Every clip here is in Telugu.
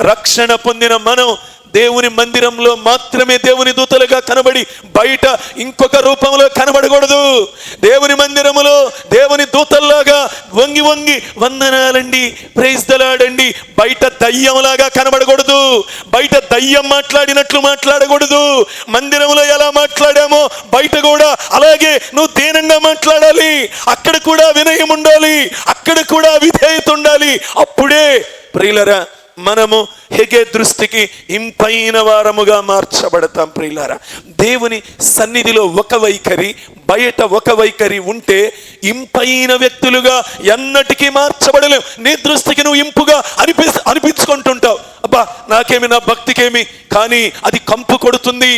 రక్షణ పొందిన మనం దేవుని మందిరంలో మాత్రమే దేవుని దూతలుగా కనబడి బయట ఇంకొక రూపంలో కనబడకూడదు. దేవుని మందిరములో దేవుని దూతల్లాగా వంగి వంగి వందనాలండి ప్రేస్తలాడండి బయట దయ్యంలాగా కనబడకూడదు. బయట దయ్యం మాట్లాడినట్లు మాట్లాడకూడదు. మందిరంలో ఎలా మాట్లాడామో బయట కూడా అలాగే నువ్వు దీనంగా మాట్లాడాలి. అక్కడ కూడా వినయం ఉండాలి. అక్కడ కూడా విధేయత ఉండాలి. అప్పుడే ప్రియులరా మనము హెగే దృష్టికి ఇంపైన వారముగా మార్చబడతాం ప్రియులారా. దేవుని సన్నిధిలో ఒక వైఖరి బయట ఒక వైఖరి ఉంటే ఇంపైన వ్యక్తులుగా ఎన్నటికీ మార్చబడలేవు నీ దృష్టికి నువ్వు ఇంపుగా అనిపి అనిపించుకుంటుంటావు. అబ్బా నాకేమి నా భక్తికేమి? కానీ అది కంపు కొడుతుంది.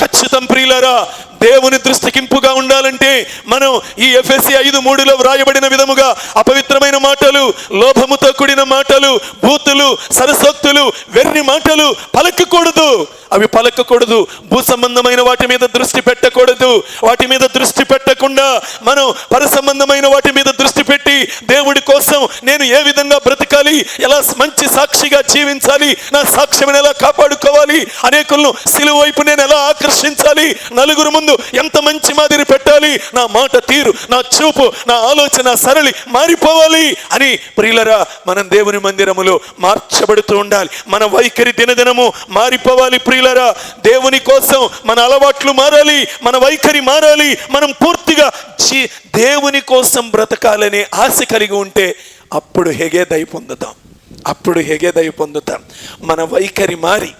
ఖచ్చితం ప్రియులరా దేవుని దృష్టికింపుగా ఉండాలంటే మనం ఈ ఎఫ్ఎస్సి ఐదు మూడులో వ్రాయబడిన విధముగా అపవిత్రమైన మాటలు లోభముతో కూడిన మాటలు బూతులు సరసక్తులు వెర్రి మాటలు పలకకూడదు. అవి పలకకూడదు. భూ సంబంధమైన వాటి మీద దృష్టి పెట్టకూడదు. వాటి మీద దృష్టి పెట్టకుండా మనం పర సంబంధమైన వాటి మీద దృష్టి పెట్టి దేవుడి కోసం నేను ఏ విధంగా బ్రతికి బ్రతకాలి ఎలా మంచి సాక్షిగా జీవించాలి నా సాక్ష్యం ఎలా కాపాడుకోవాలి అనేకులను సిలువ వైపు నేను ఎలా ఆకర్షించాలి నలుగురు ముందు ఎంత మంచి మాదిరి పెట్టాలి నా మాట తీరు నా చూపు నా ఆలోచన సరళి మారిపోవాలి అని ప్రియులరా మనం దేవుని మందిరములో మార్చబడుతూ ఉండాలి. మన వైఖరి దినదినము మారిపోవాలి ప్రియులరా. దేవుని కోసం మన అలవాట్లు మారాలి మన వైఖరి మారాలి మనం పూర్తిగా దేవుని కోసం బ్రతకాలనే ఆశ కలిగి ఉంటే అప్పుడు హెగేదై పొందుతాం. అప్పుడు హెగేదై పొందుతాం. మన వైఖరి మారి.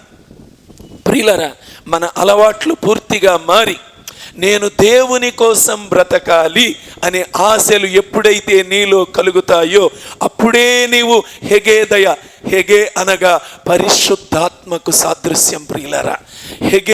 ప్రియులరా మన అలవాట్లు పూర్తిగా మారి. నేను దేవుని కోసం బ్రతకాలి అనే ఆశలు ఎప్పుడైతే నీలో కలుగుతాయో అప్పుడే నీవు హెగేదయ హెగే అనగా పరిశుద్ధాత్మకు సాదృశ్యం ప్రియులరా. హెగే